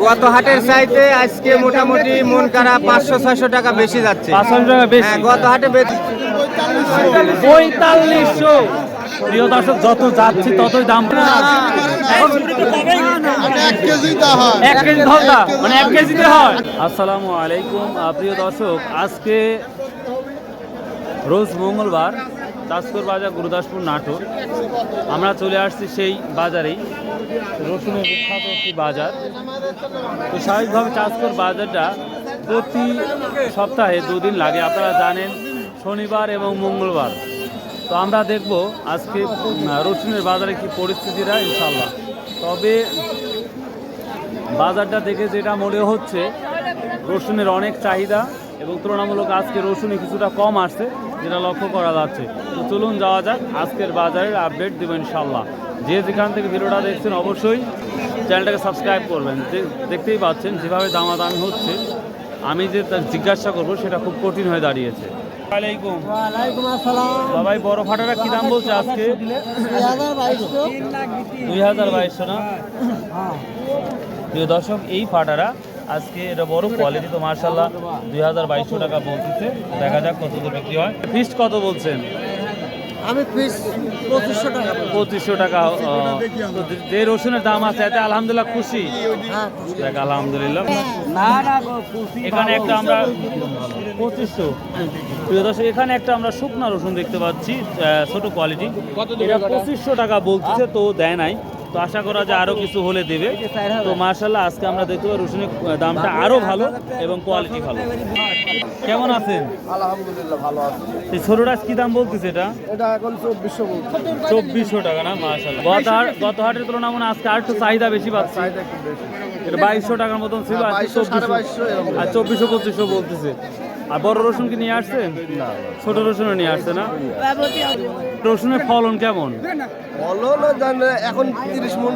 গত হাটের চাইতে আজকে মোটামুটি মন কারা পাঁচশো ছয়শো টাকা বেশি যাচ্ছে পাঁচশো টাকা বেশি হ্যাঁ, গত হাটে পঁয়তাল্লিশশো প্রিয় দর্শক যত যাচ্ছি ততই দাম এক কেজি তা হয় এক কেজি ধরতা মানে এক কেজিতে হয় আসসালামু আলাইকুম প্রিয় দর্শক আজকে রোজ মঙ্গলবার দাসপুর বাজার গুরুদাসপুর নাটোর আমরা চলে আসছি সেই বাজারেই রসুনের বিখ্যাত একটি বাজার। তো স্বাভাবিকভাবে চাষকর বাজারটা প্রতি সপ্তাহে দুদিন লাগে। আপনারা জানেন, শনিবার এবং মঙ্গলবার। তো আমরা দেখব আজকে রসুনের বাজারে কি পরিস্থিতিটা ইনশাল্লাহ তবে বাজারটা দেখে যেটা মনে হচ্ছে, রসুনের অনেক চাহিদা এবং তুলনামূলক আজকে রসুনে কিছুটা কম আসছে। যেটা লক্ষ্য করা যাচ্ছে। তো চলুন যাওয়া যাক আজকের বাজারের আপডেট দেবো ইনশাল্লাহ যে যেখান থেকে ভিডিওটা দেখছেন অবশ্যই চ্যানেলটাকে সাবস্ক্রাইব করবেন। দেখতেই পাচ্ছেন যেভাবে দামাদামি হচ্ছে আমি যে জিজ্ঞাসা করব সেটা খুব কঠিন হয়ে দাঁড়িয়েছে। বাবাই বড় ফাটাটা কি দাম বলছে আজকে? দুই হাজার বাইশশো। দুই হাজার বাইশশো না? প্রিয় দর্শক এই ফাটারা আজকে এটা বড় কোয়ালিটি তো মার্শাল্লাহ দুই হাজার বাইশশো টাকা বলতেছে। দেখা যাক কত দূর বিক্রি হয়। ফিস্ট কত বলছেন? আমি পিস পঁচিশশো টাকা। পঁচিশশো টাকা তো যে রসুনের দাম আছে এতে আলহামদুলিল্লাহ খুশি। হ্যাঁ দেখ আলহামদুলিল্লাহ। না না এখানে একটা আমরা পঁচিশশো। প্রিয় দর্শক এখানে একটা আমরা শুকনা রসুন দেখতে পাচ্ছি আহ, ছোট কোয়ালিটি এটা পঁচিশশো টাকা বলতেছে তো দেয় নাই। তো আশা করা যায় আরও কিছু হলে দেবে। তো মার্শাল্লাহ আজকে আমরা দেখতে পাই রসুনের দামটা আরও ভালো এবং কোয়ালিটি ভালো। কেমন আছেন? আলহামদুলিল্লাহ ভালো আছে। এই ছোটটা কি দাম বলতেছে এটা? এটা এখন চব্বিশশো চব্বিশশো টাকা না? মার্শাল্লাহ গত গত হাটের তুলনায় মনে আজকে আর একটু চাহিদা বেশি পাচ্ছে। চাহিদা একটু বেশি। এটা বাইশশো টাকার মতন ছিল হ্যাঁ, আজকে 2200, সাড়ে চব্বিশশো। বাইশশো এরকম। আর চব্বিশশো পঁচিশশো বলতেছে। আর বড় রসুন কি নিয়ে আসছেন ছোট রসুনও নিয়ে আসছে না? রসুনের ফলন কেমন? বলো না জান এখন তিরিশ মন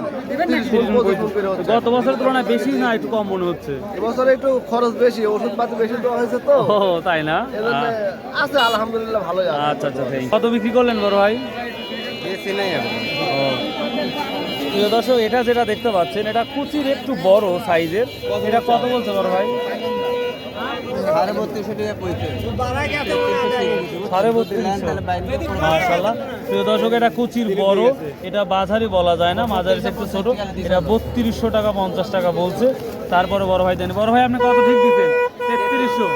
গত বছরের তুলনায় বেশি না একটু কম মনে হচ্ছে? এবছর একটু খরচ বেশি ওষুধ পাতি বেশি দেওয়া হয়েছে তো। তাই না? আছে আলহামদুলিল্লাহ ভালোই আচ্ছা আচ্ছা কত বিক্রি করলেন বড় ভাই? বেশি নেই এখন। ও। প্রিয় দর্শক এটা যেটা দেখতে পাচ্ছেন এটা কুচির একটু বড় সাইজের। এটা কত বলছে বড় ভাই? দর্শক, এটা বড়। এটা বাজারি বলা যায় না বত্রিশশো টাকা, পঞ্চাশ টাকা বলছে। তারপরে বড় ভাই দেন। বড় ভাই, আপনি কত ঠিক দিচ্ছেন? তেত্রিশশো।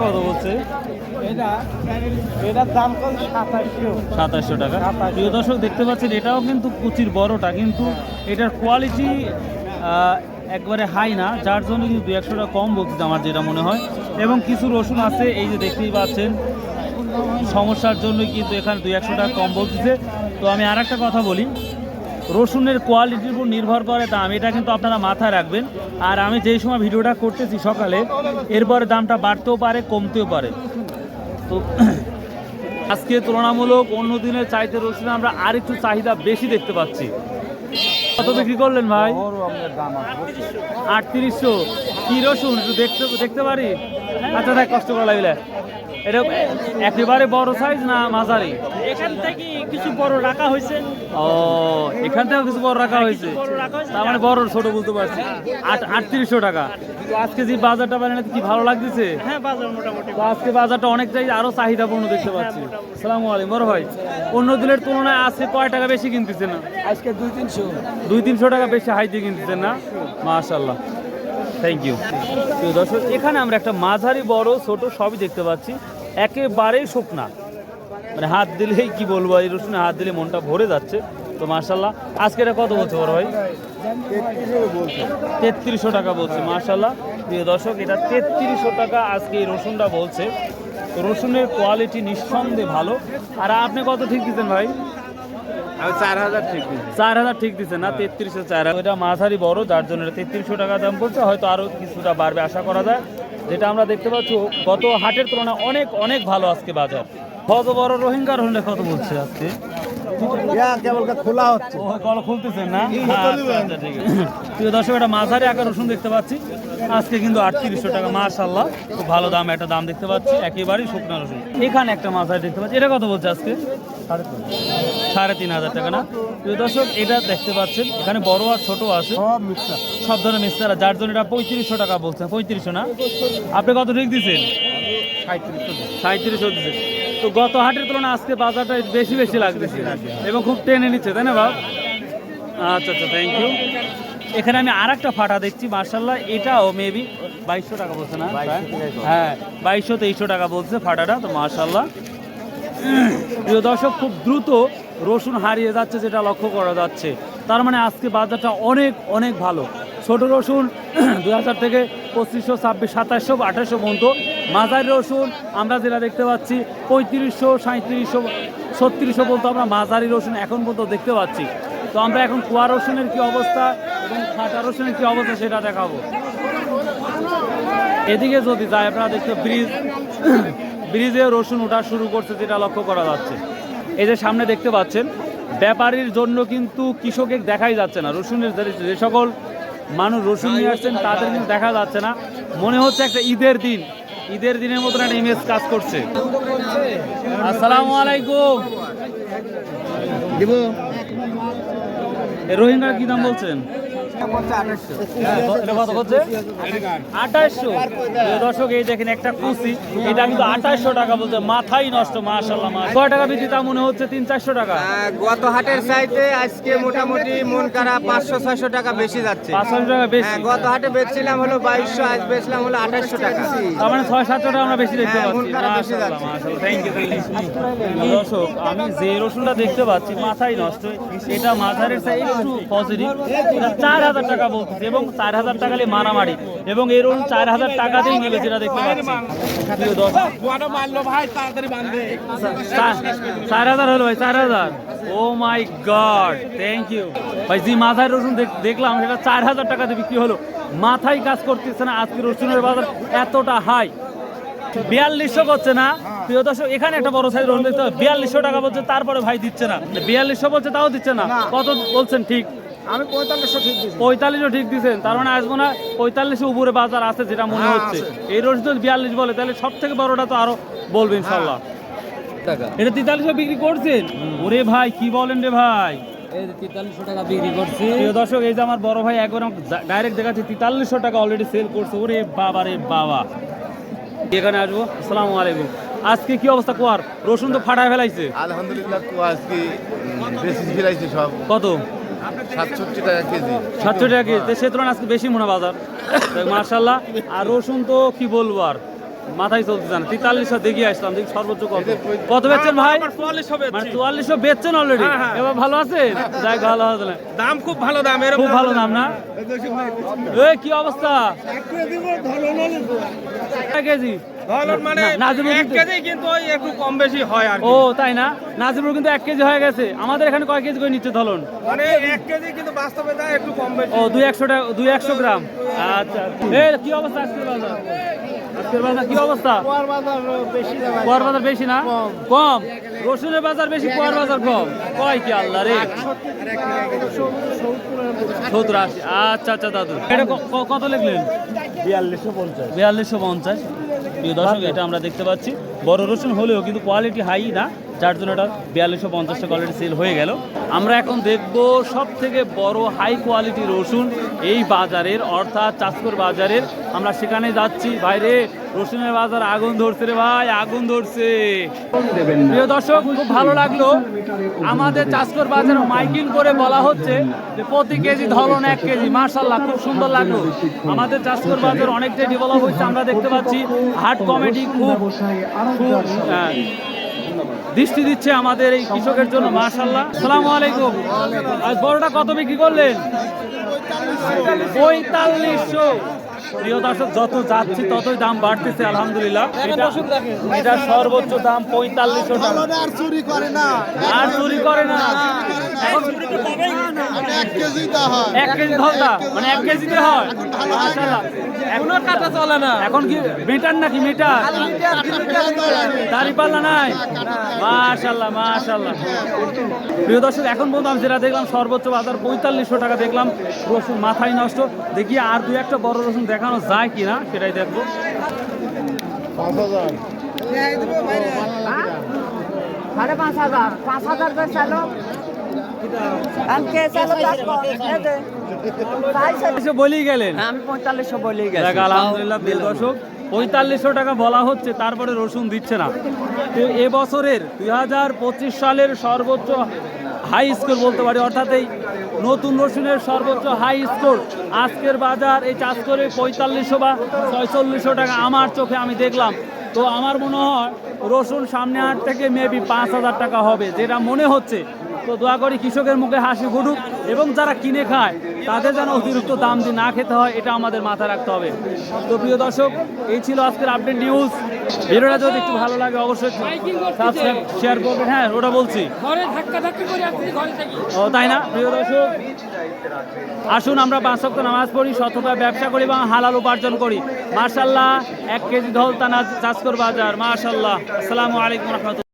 কত বলছে? সাতাশশো টাকা। প্রিয় দর্শক, দেখতে পাচ্ছেন, এটাও কিন্তু কুচির বড়টা। কিন্তু এটার কোয়ালিটি একবারে হাই না, যার জন্য কিন্তু দু একশো টাকা কম বলতে আমার যেটা মনে হয়। এবং কিছু রসুন আছে, এই যে দেখতেই পাচ্ছেন, সমস্যার জন্য কিন্তু এখানে দু একশো টাকা কম বলতেছে। তো আমি আর একটা কথা বলি, রসুনের কোয়ালিটির উপর নির্ভর করে দাম, এটা কিন্তু আপনারা মাথায় রাখবেন। আর আমি যেই সময় ভিডিওটা করতেছি সকালে, এরপরে দামটা বাড়তেও পারে, কমতেও পারে। তো আজকে তুলনামূলক অন্য দিনের চাইতে রসুন আমরা আর একটু চাহিদা বেশি দেখতে পাচ্ছি। কত বিক্রি করলেন ভাই? আটত্রিশশো। কি রসুন? একটু দেখতে দেখতে পারি? আচ্ছা দেখ কষ্ট করা লাগলে। এটা একেবারে বড় সাইজ না মাঝারি? এখান থেকে কিছু বড় রাখা হয়েছে। ও এখান থেকেও কিছু বড় রাখা হয়েছে? তার মানে বড় ছোট বলতে পারছি। আট আটত্রিশশো টাকা। আজকে যে বাজারটা বানালে কি ভালো লাগতেছে? হ্যাঁ বাজার মোটামুটি আজকে বাজারটা অনেকটাই আরও চাহিদাপূর্ণ দেখতে পাচ্ছি। সালাম আলাইকুম। বড় ভাই অন্য দিনের তুলনায় আজকে কয় টাকা বেশি কিনতেছে না আজকে দুই তিনশো। দুই তিনশো টাকা বেশি হাই দিয়ে কিনতেছেন না? মাশাল্লাহ থ্যাংক ইউ প্রিয় দর্শক, এখানে আমরা একটা মাঝারি, বড়, ছোট সবই দেখতে পাচ্ছি। একেবারেই শুকনা। মানে হাত দিলেই কি বলব, এই রসুনে হাত দিলে মনটা ভরে যাচ্ছে। তো মাশাল্লাহ আজকে এটা কত বলছে বড় ভাই? তেত্রিশশো টাকা বলছে মার্শাল্লাহ প্রিয় দর্শক, এটা তেত্রিশশো টাকা আজকে এই রসুনটা বলছে। তো রসুনের কোয়ালিটি নিঃসন্দেহে ভালো। আর আপনি কত ঠিক দিচ্ছেন ভাই? চার হাজার ঠিক দিচ্ছি। চার হাজার ঠিক দিচ্ছে না? তেত্রিশশো চার হাজার। মাঝারি বড় যার জন্য তেত্রিশশো টাকা দাম পড়ছে। হয়তো আরও কিছুটা বাড়বে আশা করা যায়। যেটা আমরা দেখতে পাচ্ছি গত হাটের তুলনায় অনেক অনেক ভালো আজকে বাজার। কত বড় রোহিঙ্গা রোহিঙ্গা কত বলছে আজকে? খোলা হচ্ছে। কল খুলতেছেন না? আচ্ছা, আচ্ছা, ঠিক আছে। প্রিয় দর্শক একটা মাঝারি আকার রসুন দেখতে পাচ্ছি। আজকে কিন্তু আটত্রিশশো টাকা মাশাল্লাহ খুব ভালো দাম একটা দাম দেখতে পাচ্ছি। একেবারেই শুকনো রসুন। এখানে একটা মাঝারি দেখতে পাচ্ছি। এটা কত বলছে আজকে? সাড়ে তিন হাজার টাকা। না? প্রিয় দর্শক এটা দেখতে পাচ্ছেন এখানে বড় আর ছোট আছে। সব মিক্সার। সব ধরনের মিস্তারা যার জন্য এটা পঁয়ত্রিশশো টাকা বলছেন। পঁয়ত্রিশশো না? আপনি কত ঠিক দিচ্ছেন সাঁত্রিশশো দিচ্ছেন তো গত হাটের তুলনায় আজকে বাজারটা বেশি বেশি লাগতেছে এবং খুব টেনে নিচ্ছে তাই না বাব আচ্ছা আচ্ছা থ্যাংক ইউ এখানে আমি আর একটা ফাটা দেখছি মার্শাল্লাহ এটাও মেবি বাইশশো টাকা বলছে না? হ্যাঁ বাইশশো তেইশশো টাকা বলছে ফাটাটা তো মার্শাল্লাহ প্রিয় দর্শক, খুব দ্রুত রসুন হারিয়ে যাচ্ছে যেটা লক্ষ্য করা যাচ্ছে। তার মানে আজকে বাজারটা অনেক অনেক ভালো। ছোট রসুন দু হাজার থেকে পঁচিশশো, ছাব্বিশ, সাতাশশো, আঠাশশো পর্যন্ত। মাঝারি রসুন আমরা যেটা দেখতে পাচ্ছি, পঁয়ত্রিশশো সাঁত্রিশশো ছত্রিশশো পর্যন্ত আমরা মাঝারি রসুন এখন পর্যন্ত দেখতে পাচ্ছি। তো আমরা এখন কুয়া রসুনের কি অবস্থা এবং ফাটা রসুনের কি অবস্থা সেটা দেখাবো। এদিকে যদি যায় আপনারা দেখতে ব্রিজ ব্রিজে রসুন ওঠা শুরু করছে যেটা লক্ষ্য করা যাচ্ছে। এই যে সামনে দেখতে পাচ্ছেন ব্যাপারীর জন্য কিন্তু কৃষকের দেখাই যাচ্ছে না। রসুনের যে- সকল মানুষ রসুন নিয়ে আসছেন তাদের কিন্তু দেখা যাচ্ছে না। মনে হচ্ছে একটা ঈদের দিন। ঈদের দিনের মতন একটা ইমেজ কাজ করছে। আসসালামু আলাইকুম। রোহিঙ্গার কি দাম বলছেন? আঠাশশো দর্শক এই দেখেন একটা কুচি। এটা কিন্তু আঠাশশো টাকা বলছে। মাথাই নষ্ট মাশাল্লাহ মাস কয় টাকা বিক্রি? তা মনে হচ্ছে তিন চারশো টাকা। আহ, গত হাটের চাইতে আজকে মোটামুটি মন কারা পাঁচশো ছয়শো টাকা বেশি যাচ্ছে। পাঁচশো টাকা বেশি। হ্যাঁ, গত হাটে বেচছিলাম হলো বাইশশো আজ বেচলাম হলো আঠাশশো টাকা। তার মানে ছয় সাতশো টাকা আমরা বেশি দেখতে হ্যাঁ, পাচ্ছি। দর্শক আমি যে রসুনটা দেখতে পাচ্ছি মাথায় নষ্ট। এটা একটু পজিটিভ চার হাজার টাকা বলতেছে এবং চার হাজার টাকা দিয়ে মারামারি এবং এই রসুন চার হাজার টাকা দিয়েই নেবে যেটা দেখতে চার হাজার হলো ভাই চার হাজার। Oh my God thank you ভাই যে মাথায় রসুন দেখলাম সেটা চার হাজার টাকাতে বিক্রি হলো। মাথায় কাজ করতেছে না আজকে রসুনের বাজার এতটা হাই বিয়াল্লিশশো করছে না। প্রিয় দর্শক এখানে একটা বড় সাইজ রসুন দেখতে হবে। বিয়াল্লিশশো টাকা বলছে তারপরে ভাই দিচ্ছে না। বিয়াল্লিশশো বলছে তাও দিচ্ছে না। কত বলছেন ঠিক? আমি পঁয়তাল্লিশশো ঠিক দিচ্ছি পঁয়তাল্লিশও ঠিক দিচ্ছেন তার মানে আসব না পঁয়তাল্লিশে উপরে বাজার আছে যেটা মনে হ্যাঁ, হচ্ছে। এই রোজ যদি বিয়াল্লিশ বলে তাহলে সব থেকে বড়টা তো আরও বলবে ইনশাল্লাহ এটা তেতাল্লিশশো বিক্রি করছেন? ওরে ভাই কি বলেন রে ভাই? টাকা বিক্রি করছি। প্রিয় দর্শক এই যে আমার বড় ভাই একবার ডাইরেক্ট দেখাচ্ছে তেতাল্লিশশো টাকা অলরেডি সেল করছে। ওরে বাবা রে বাবা। এখানে আসব আসসালামু আলাইকুম। আজকে কি অবস্থা কোয়ার? রসুন তো ফাটায় ফেলাইছে। আলহামদুলিল্লাহ তো আজকে বেশি ফিরাইছে সব। কত? সাতষট্টি টাকা কেজি। সাতষট্টি টাকা কেজি। সে তুলনায় আজকে বেশি মনে বাজার। মার্শাল্লাহ আর রসুন তো কি বলব আর? মাথায় চলতে জানা তেতাল্লিশশো দেখি আসলাম দেখি সর্বোচ্চ কত। কত বেচছেন ভাই? মানে চুয়াল্লিশশো বেচছেন অলরেডি এবার ভালো আছে? যাই ভালো আছে দাম খুব ভালো দাম খুব ভালো দাম না? এ কি অবস্থা? কেজি মানে না, কিন্তু একটু কম বেশি হয় আর ও তাই না? নাজিমুর কিন্তু এক কেজি হয়ে গেছে। আমাদের এখানে কয় কেজি করে নিচ্ছে ধরুন মানে এক কেজি কিন্তু বাস্তবে একটু কম বেশি। ও দুই একশো টাকা দুই একশো গ্রাম। আচ্ছা। এ কি অবস্থা আজকের বাজার কি অবস্থা? কুয়ার বাজার বেশি না কম। রসুনের বাজার বেশি কুয়ার বাজার কম। কয় কি আল্লাহ রে? সত্তর আশি। আচ্ছা আচ্ছা দাদু। এটা ক- ক- কত লিখলেন? বিয়াল্লিশশো পঞ্চাশ। বিয়াল্লিশশো পঞ্চাশ। প্রিয় দর্শক এটা আমরা দেখতে পাচ্ছি। বড় রসুন হলেও কিন্তু কোয়ালিটি হাই না। যার জন্য এটা বিয়াল্লিশশো পঞ্চাশ টাকা অলরেডি সেল হয়ে গেল। আমরা এখন দেখব সব থেকে বড় হাই কোয়ালিটি রসুন এই বাজারের, অর্থাৎ চাষকর বাজারের। আমরা সেখানে যাচ্ছি। বাইরে রসুনের বাজার আগুন ধরছে রে ভাই, আগুন ধরছে। প্রিয় দর্শক, খুব ভালো লাগল। আমাদের চাষকর বাজার মাইকিং করে বলা হচ্ছে যে প্রতি কেজি ধরন এক কেজি। মার্শাল্লাহ খুব সুন্দর লাগল। আমাদের চাষকর বাজার অনেকটাই ডেভেলপ হয়েছে, আমরা দেখতে পাচ্ছি। হাট কমিটি খুব দৃষ্টি দিচ্ছে আমাদের এই কৃষকের জন্য মার্শাল্লাহ সালাম আলাইকুম। আজ বড়টা কত বিক্রি করলেন? পঁয়তাল্লিশশো। প্রিয় দর্শক যত যাচ্ছি ততই দাম বাড়তেছে আলহামদুলিল্লাহ। এটা সর্বোচ্চ দাম পঁয়তাল্লিশশো টাকা। আর চুরি করে না। আর চুরি করে না। এখন এক কেজি হয়। ধলতা মানে এক কেজিতে হয়। এখনও কাটা চলে না। এখন কি মিটার নাকি মিটার? দাড়ি পাল্লা নাই? মাশাআল্লাহ মাশাআল্লাহ। প্রিয় দর্শক এখন পর্যন্ত আমি যেটা দেখলাম সর্বোচ্চ বাজার পঁয়তাল্লিশশো টাকা দেখলাম। রসুন মাথায় নষ্ট। দেখি আর দুই একটা বড় রসুন দেখানো যায় কিনা সেটাই দেখব। সাড়ে পাঁচ হাজার। পাঁচ হাজার করে চালো। বলেই গেলেন। আমি পঁয়তাল্লিশশো বলেই দেখ আলহামদুলিল্লাহ প্রিয় দর্শক পঁয়তাল্লিশশো টাকা বলা হচ্ছে তারপরে রসুন দিচ্ছে না। তো এ বছরের দুই হাজার পঁচিশ সালের সর্বোচ্চ হাই স্কোর বলতে পারি, অর্থাৎ এই নতুন রসুনের সর্বোচ্চ হাই স্কোর আজকের বাজার এই চাষ করে পঁয়তাল্লিশশো বা ছয়চল্লিশশো টাকা আমার চোখে আমি দেখলাম। তো আমার মনে হয় রসুন সামনে হাট থেকে মেবি পাঁচ হাজার টাকা হবে, যেটা মনে হচ্ছে। তো দোয়া করি কৃষকের মুখে হাসি ফুটুক এবং যারা কিনে খায়, তাদের যেন অতিরিক্ত দাম দিয়ে না খেতে হয়, এটা আমাদের মাথায় রাখতে হবে। তো প্রিয় দর্শক, এই ছিল আজকের আপডেট নিউজ ভিডিওটা যদি একটু ভালো লাগে অবশ্যই সাবস্ক্রাইব শেয়ার করবেন। হ্যাঁ ওটা বলছি। ঘরে ধাক্কা ধাক্কি করে আপনি ঘরে থাকি। ও তাই না? প্রিয় দর্শক আসুন আমরা পাঁচ সপ্তাহ নামাজ পড়ি শতভাবে ব্যবসা করি এবং হালাল উপার্জন করি। মার্শাল্লাহ এক কেজি ধলতানা চাষ করব বাজার। মার্শাল্লাহ আসসালামু আলাইকুম রহমতুল্লাহ।